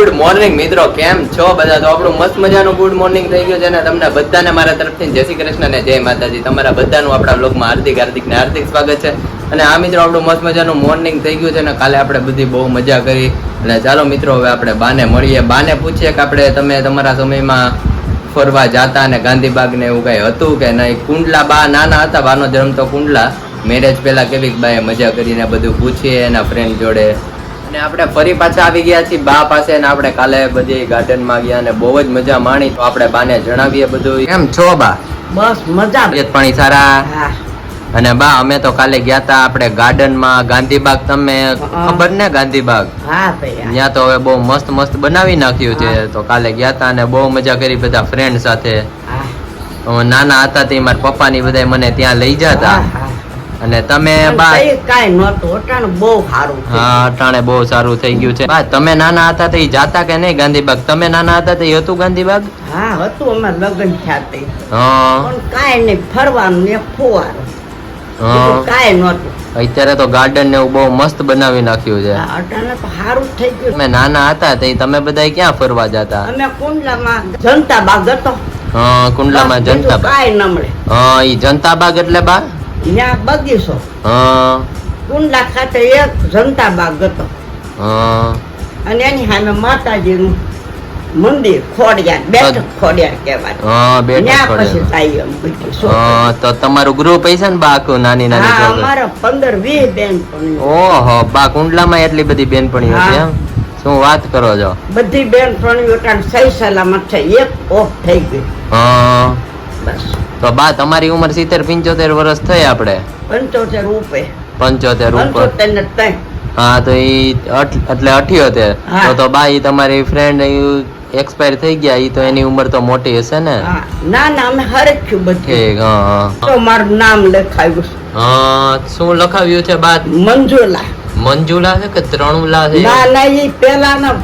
Good morning મિત્રો, કેમ છો બધા? તો આપણું મસ્ત મજાનું ગુડ મોર્નિંગ થઈ ગયું છે અને તમને બધાને મારા તરફથી જય શ્રી કૃષ્ણ અને જય માતાજી. તમારા બધાનું આપણા બ્લોગમાં હાર્દિક હાર્દિક ને હાર્દિક સ્વાગત છે. અને આ મિત્રો, આપણું મસ્ત મજાનું મોર્નિંગ થઈ ગયું છે અને કાલે આપણે બધી બહુ મજા કરી. અને ચાલો મિત્રો, હવે આપણે બાને મળીએ. બાને પૂછીએ કે આપણે તમે તમારા સમયમાં ફરવા જાતા અને ગાંધીબાગ ને એવું કઈ હતું કે નહીં? કુંડલા બા નાના હતા, બાનો જન્મ તો કુંડલા. મેરેજ પહેલા કેવી બાએ મજા કરીને બધું પૂછીએ એના ફ્રેન્ડ જોડે. અને આપણે ફરી પાછા આવી ગયા છીએ બા પાસે ને આપણે કાલે બધી ગાર્ડનમાં ગયા ને બહુ જ મજા માણી. તો આપણે બાને જણાવીએ બધું. કેમ છો બા? બસ મજા. તબિયત પાણી સારા? અને બા અમે તો કાલે ગયા તા આપણે ગાર્ડનમાં. ગાંધીબાગ તમે ખબર ને ગાંધીબાગ? હા ભાઈ હા. ત્યાં તો હવે બહુ મસ્ત મસ્ત બનાવી નાખ્યું છે. તો કાલે ગયા તા અને બહુ મજા કરી બધા ફ્રેન્ડ સાથે. નાના હતા તે મારા પપ્પા ની બધા મને ત્યાં લઈ જતા. હા, હા. અને તમે કઈ નહોતું. અટાણે બહુ સારું હા અટાણે બહુ સારું થઈ ગયું છે. બા તમે નાના હતા તો ઈ જાતા કે નહીં ગાંધીબાગ? તમે નાના હતા તો હતું ગાંધીબાગ? હા હતું. અમે લગ્ન થયા હા. પણ નહીં ફરવાનું ને ફુવાનું હા. નહોતું. અત્યારે તો ગાર્ડન ને એવું બહુ મસ્ત બનાવી નાખ્યું છે. હા, અટાણે તો સારું થઈ ગયું. તમે નાના હતા તો તમે બધા ક્યાં ફરવા જતા? અમે કુંડલામાં જનતા બાગ હતો. હા કુંડલામાં જનતા બાગ કાંઈ ન મળે હા ઈ જનતા બાગ એટલે બા? ત્યાં બગીચો હા. કુંડલા ખાતે એક જનતા બાગ હતો. હા. અને એની સામે માતાજીનું મંદિર ખોડિયાર બેઠક ખોડિયાર કહેવાય. ત્યાં પછી થાય. તો તમારું ગ્રુપ હશે ને બાકુ નાની નાની અમારે પંદર વીસ બેન પણ ઓહો બા કુંડલામાં એટલી બધી બેનપણીઓ છે. એમ? શું વાત કરો છો? બધી બેન પણ સહી સલામત છે એક ઓફ થઈ ગઈ. હા. બસ. તો બા તમારી ઉંમર સિત્તેર પંચોતેર વર્ષ થઈ આપણે. પંચોતેર રૂપે પંચોતેર ઉપર. હા તો એ એટલે અઠ્યોતેર. તો તો બા એ તમારી ફ્રેન્ડ એક્સપાયર થઈ ગયા ઈ તો એની ઉંમર તો મોટી હશે ને? ના ના અમે હરખ્યું બધું. ઠીક હા તો મારું નામ લખાવ્યું હા શું લખાવ્યું છે બા? મંજુલા. મંજુલા છે કે ત્રણુલા છે? ના ના એ પેલાના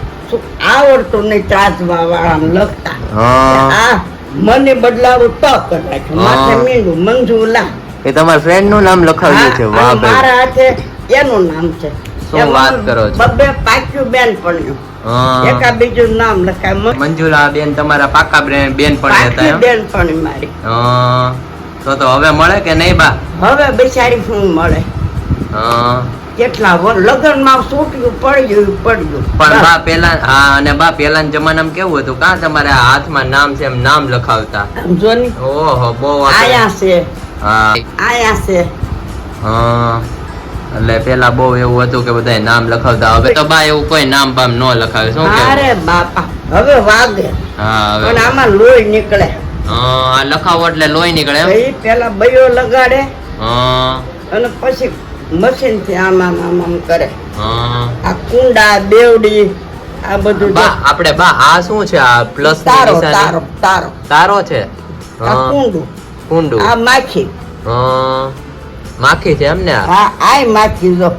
આવડતું નહીં ચાચવા વાળા લખતા હા. મને બદલાવો તો. માથે મીંડું મંજુલા એ તમારા ફ્રેન્ડનું નામ લખાવ્યું છે વાહ ભાઈ. મારા હાથે એનું નામ છે. શું વાત કરો છો? બબે પાક્યું બેન પડ્યું એકા બીજું નામ લખાય. મંજુલા બેન તમારા પાકા બેન બેન પણ હતા બેન પણ મારી. તો તો હવે મળે કે નહીં બા? હવે બિચારી શું મળે. હા. કેટલા વર લગ્નમાં છૂટ્યું પડ્યું પડ્યું. પણ બા પેલા હા અને બા પેલાના જમાનામાં કેવું હતું? કાં તમારે હાથમાં નામ છે એમ નામ લખાવતા? જો ની ઓહો બહુ આયા છે. હા. આયા છે. હા. એટલે પેલા બહુ એવું હતું કે બધા નામ લખાવતા. હવે તો બા એવું કોઈ નામ બામ ન લખાવે. શું અરે બાપા હવે વાગે. હા હવે પણ આમાં લોહી નીકળે. હા આ લખાવો એટલે લોહી નીકળે એમ? પેલા બૈયો લગાડે. હા. અને પછી મશીનથી આમ આમ આમ આમ કરે. આ કુંડા બેવડી આ બધું બા આપણે બા આ શું છે? આ પ્લસ તારો તારો તારો. તારો છે? આ હા, કુંડું. કુંડું. આ માખી. હા. માખી છે એમ ને? આ? આય માખી જો.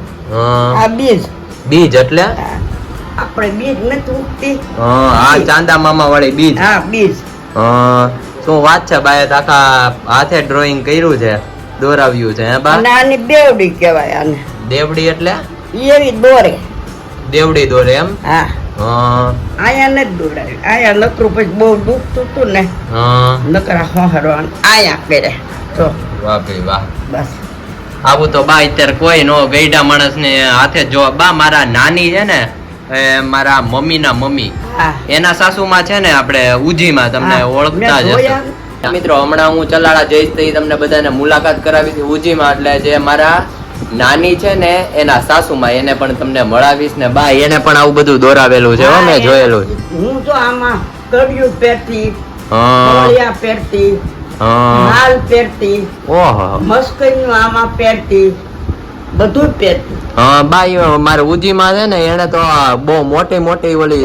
આ બીજ. બીજ એટલે? આપણે બીજ નથી ઉગતી. હા આ ચાંદા મામા વાળી બીજ. હા બીજ. હા. શું વાત છે બાએ આખા હાથે ડ્રોઈંગ કર્યું છે. દોરાવ્યું છે હે બા? નાની દેવડી કહેવાય આને. દેવડી એટલે? એવી દોરે. દેવડી દોરે એમ? હા. હા. આયા નથી દોડાવી આયા નકરું પછી બહુ દુખતું હતું ને. નકરા હોહરવાનું. આયા કરે તો વાહ ભાઈ વાહ. બસ. આવું તો બા અત્યારે કોઈ નો ગઈડા માણસ ને હાથે જો. બા મારા નાની છે ને એ મારા મમ્મી. ના મમ્મી એના સાસુમાં છે ને આપણે ઉજીમાં તમને ઓળખતા જ. હશો. મિત્રો હમણાં હું ચલાડા જઈશ તો તમને બધાને મુલાકાત કરાવીશ ઉજીમાં એટલે જે મારા નાની છે ને એના સાસુમાં એને પણ તમને મળાવીશ ને બા એને પણ આવું બધું દોરાવેલું છે હો મેં જોયેલું હું તો આમાં કડિયું પહેરતી કોળિયા પહેરતી માલ પહેરતી ઓહો. મસ્કરીનું આમાં પહેરતી બધું પહેરતી. હા બા મારે ઉજીમાં છે ને એને તો બહુ મોટી મોટી ઓલી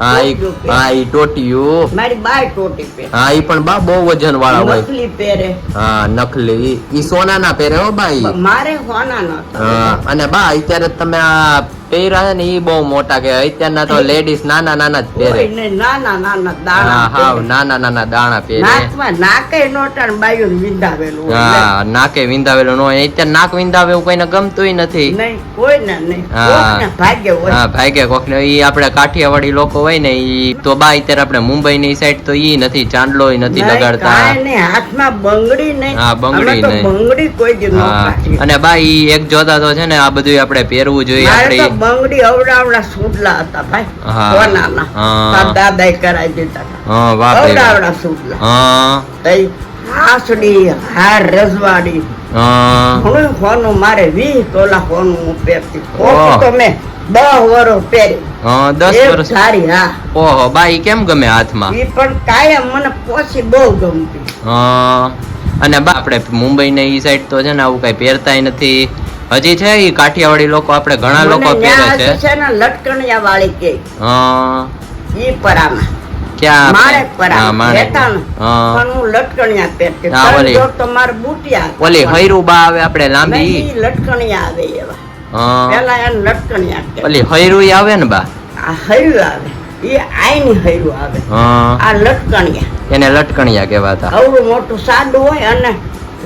હા ઈ હા ઈ ટોટિયું. મારી બાય ટોટી પહેરે. હા ઈ પણ બા બહુ વજન વાળા હોય. નકલી પહેરે. હા નકલી ઈ- સોના ના પહેરે હો બા મારે હોના નતા હા, અને બા અત્યારે તમે આ પહેર્યા ને એ બહુ મોટા કે અત્યારના તો લેડીઝ નાના નાના જ પહેરે. નાના નાના દાણા હાવ પહેરે. નાના નાના દાણા પહેરે. નાકમાં નાકે નોટાણ બાયું વિંધાવેલું. હા નાકે વિંધાવેલું નો અત્યારે નાક વિંધાવે એવું કોઈને ગમતું નથી. નહીં કોઈને નહીં. હા. ભાગ્ય હોય. હા ભાગ્ય કોક ને ઈ આપણે કાઠિયાવાડી લોકો હોય ને ઈ તો બા અત્યારે આપણે મુંબઈ ની સાઈડ તો ઈ નથી ચાંદલો નથી લગાડતા. હાથમાં બંગડી નહીં. હા, બંગડી નહીં. બંગડી કોઈ જ હા. અને બા ઈ એક જોતા તો છે ને આ બધું આપણે પહેરવું જોઈએ આપણે બંગડી અવડાવડા સુડલા હતા ભાઈ. સોનાના. તાર દાદાએ કરાવી દીધા હા વાહ અવડાવડા સુડલા હા. તઈ હાસડી હાર રજવાડી. હા. ઘણું મારે વીસ તોલા સોનું હું પહેરતી. ઓહ. કોક તો મેં દસ વર્ષ પહેરી. દસ વર્ષ સારી હા. ઓહો બા કેમ ગમે હાથમાં? પણ કાયમ મને પોસી બહુ ગમતી. હા. અને બા આપણે મુંબઈ ને ઈ સાઈડ તો છે ને આવું કઈ પહેરતાય નથી. હજી છે એ કાઠિયાવાડી લોકો? આપણે ઘણા લોકો પહેરે છે. છે ને લટકણિયા વાળી કે. હા. ઈ પરામાં. ક્યાં? મારે પરામાં. મારે. પણ હું લટકણિયા પહેરતી હા, ઓલી. તો મારે બુટિયા હતા. ઓલી હૈરું બા આવે આપણે લાંબી. લટકણિયા આવે એવા. હા. પેલા એને લટકણિયા. ઓલી હૈરું આવે ને બા? આ હૈરુ આવે. એ આઈની હૈરુ આવે. આ લટકણિયા. એને લટકણિયા કહેવાતા. આવડું મોટું સાદું હોય અને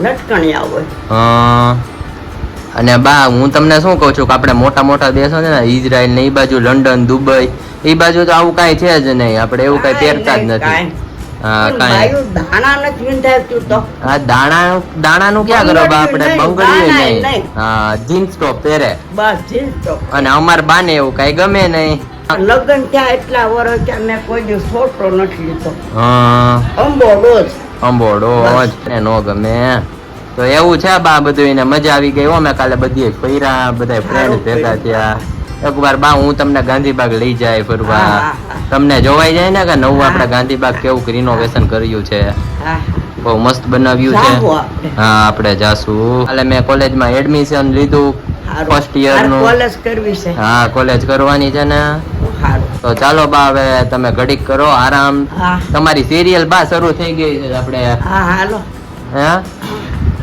લટકણિયા હોય. હા. અને બા હું તમને શું કહું છું કે આપણે મોટા મોટા દેશો છે ને ઇઝરાયલ ને એ બાજુ લંડન દુબઈ એ બાજુ તો આવું કાંઈ છે જ નહીં. આપણે એવું કઈ પહેરતા જ નથી. હા દાણા દાણાનું ક્યાં કરો બા? આપણે નહીં, નહીં. હા જીન્સ ટોપ પહેરે. બસ જીન્સ તો અને અમાર બાને એવું કઈ ગમે નહીં. લગ્ન થયા એટલા વર્ષ ત્યાં મેં કોઈ દિવસ ફોટો નથી લીધો. હા. અંબો ડોઝ અંબોડો જ નો ગમે. તો એવું છે બા બધું એને મજા આવી ગઈ. હો મેં કાલે બધી ફર્યા બધા ફ્રેન્ડ ભેગા થયા. એક વાર બા હું તમને ગાંધીબાગ લઈ જાય ફરવા. તમને જોવાઈ જાય ને કે નવું. આપણે ગાંધીબાગ કેવું રિનોવેશન કર્યું છે. બહુ મસ્ત બનાવ્યું છે. હા આપણે જાશું. કાલે મેં કોલેજમાં એડમિશન લીધું ફર્સ્ટ યરનું. કોલેજ કરવી છે. હા કોલેજ કરવાની છે ને. તો ચાલો બા હવે તમે ઘડીક કરો આરામ. તમારી સિરિયલ બા શરૂ થઈ ગઈ છે આપણે. હા હાલો. હે?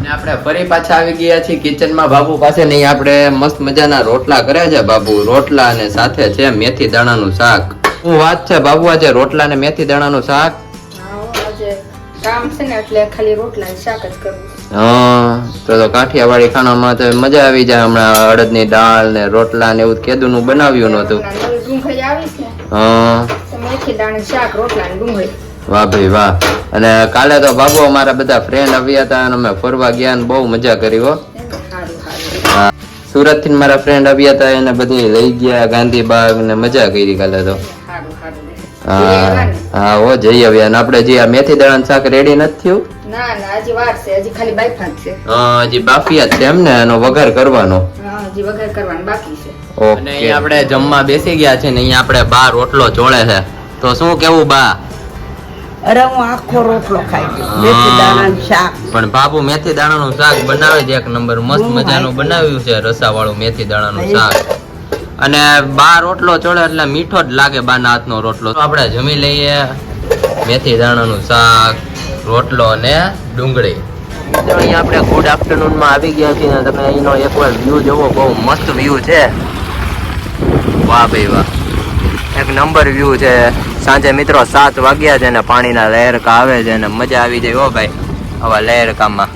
અને આપણે ફરી પાછા આવી ગયા છીએ કિચનમાં. બાબુ પાસે નહીં આપણે મસ્ત મજાના રોટલા કર્યા છે બાબુ. રોટલા અને સાથે છે મેથી દાણાનું શાક. શું વાત છે બાબુ આજે રોટલા અને મેથી દાણાનું શાક? કામ છે ને એટલે ખાલી રોટલા શાક જ કરવું. હા તો તો કાઠિયાવાડી ખાણામાં તો મજા આવી જાય. હમણાં અડદની દાળ ને રોટલા ને એવું બનાવ્યું નહોતું. ના નવી ડુંગળી આવીશ ને હા. મેથી દાણા શાક રોટલા ને ડુંગળી વાહ ભાઈ વાહ. અને કાલે તો બાબુ અમારા બધા ફ્રેન્ડ આવ્યા હતા અને અમે ફરવા ગયા ને બહુ મજા કરી હો. એમ ને સારું સારું સુરતથી મારા ફ્રેન્ડ આવ્યા હતા એને બધી લઈ ગયા ગાંધીબાગ ને મજા કરી કાલે તો. સારું સારું હા હા હો જઈ આવ્યા. અને આપણે જે આ મેથી દાણા શાક રેડી નથી થયું? ના ના હજી વાર છે હજી ખાલી બાયફાન છે. હા, હજી બાફિયા છે એમ ને એનો વઘાર કરવાનો. હા હજી વઘાર કરવાનું બાકી છે. અને આપણે જમવા બેસી ગયા છે ને અહીંયા આપણે બા રોટલો જોડે છે. તો શું કેવું બા? અરે હું આખો રોટલો ખાઈ ગયો. મેથી દાણાનું શાક. પણ બાબુ મેથી દાણાનું શાક બનાવે છે એક નંબર. મસ્ત મજાનું બનાવ્યું છે રસાવાળું મેથી દાણાનું શાક. અને બા રોટલો ચોળે એટલે મીઠો જ લાગે બાના હાથનો રોટલો. આપણે જમી લઈએ. મેથી દાણાનું શાક રોટલો અને ડુંગળી. તો અહીંયા આપણે ગુડ આફ્ટરનૂનમાં આવી ગયા છીએ અને તમે અહીંનો એકવાર વ્યૂ જોવો બહુ મસ્ત વ્યૂ છે. વાહ ભાઈ વાહ. એક નંબર વ્યૂ છે. સાંજે મિત્રો સાત વાગ્યા છે ને પાણીના લહેરકા આવે છે ને મજા આવી જાય હો ભાઈ, આવા લહેરકામાં.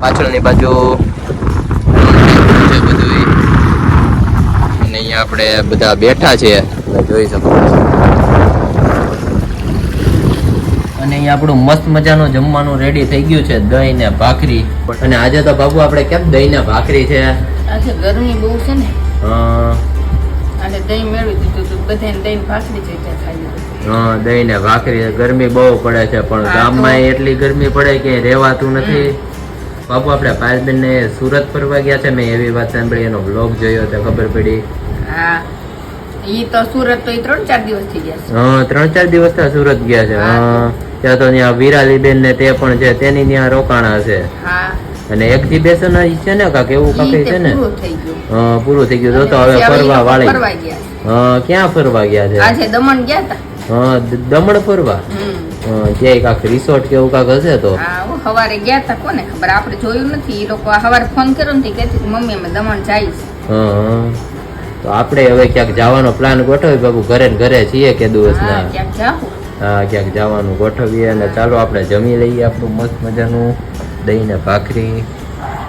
પાછળની બાજુ બધું અને અહીંયા આપણે બધા બેઠા છીએ જોઈ શકો. અને અહીંયા આપણું મસ્ત મજાનું જમવાનું રેડી થઈ ગયું છે, દહીં ને ભાખરી. અને આજે તો બાબુ આપણે કેમ દહીં ને ભાખરી છે? આજે ગરમી બહુ છે ને અને દહીં મેળવી દીધું તો બધાને દહીં ભાખરી જઈ ખાઈ દહીં ને ભાખરી ગરમી બહુ પડે છે પણ ગામમાં એટલી ગરમી પડે કે રહેવાતું નથી. બાપુ આપણે પાયલબેન ને સુરત ફરવા ગયા છે મેં એવી વાત સાંભળી એનો બ્લોગ જોયો તો ખબર પડી. હા ઈ તો સુરત તો ત્રણ ચાર દિવસ થઈ ગયા છે. હા ત્રણ ચાર દિવસ થયા સુરત ગયા છે હા. ત્યાં તો ત્યાં વિરાલીબેન ને તે પણ છે તેની ત્યાં રોકાણા છે. હા. અને એક્ઝિબિશન છે ને કાક? એવું કાક છે ને? પૂરું થઈ ગયું. હા પૂરું થઈ ગયું. તો હવે ફરવા વાળી. છે. ક્યાં ફરવા ગયા છે? આજે દમણ ગયા હતા હા દમણ ફરવા? હા, કાક રિસોર્ટ કે એવું કાક હશે તો? સવારે ગયા હતા કોને? ખબર આપણે જોયું નથી. એ લોકો સવારે ફોન કર્યો ને કે મમ્મી અમે દમણ જાય હં. તો આપણે હવે ક્યાંક જવાનો પ્લાન ગોઠવી બાબુ ઘરે ને ઘરે છીએ કે દિવસના ક્યાંક જાવ હા ક્યાંક જવાનું ગોઠવીએ અને ચાલો આપણે જમી લઈએ આપણું મસ્ત મજાનું. દહીં ને ભાખરી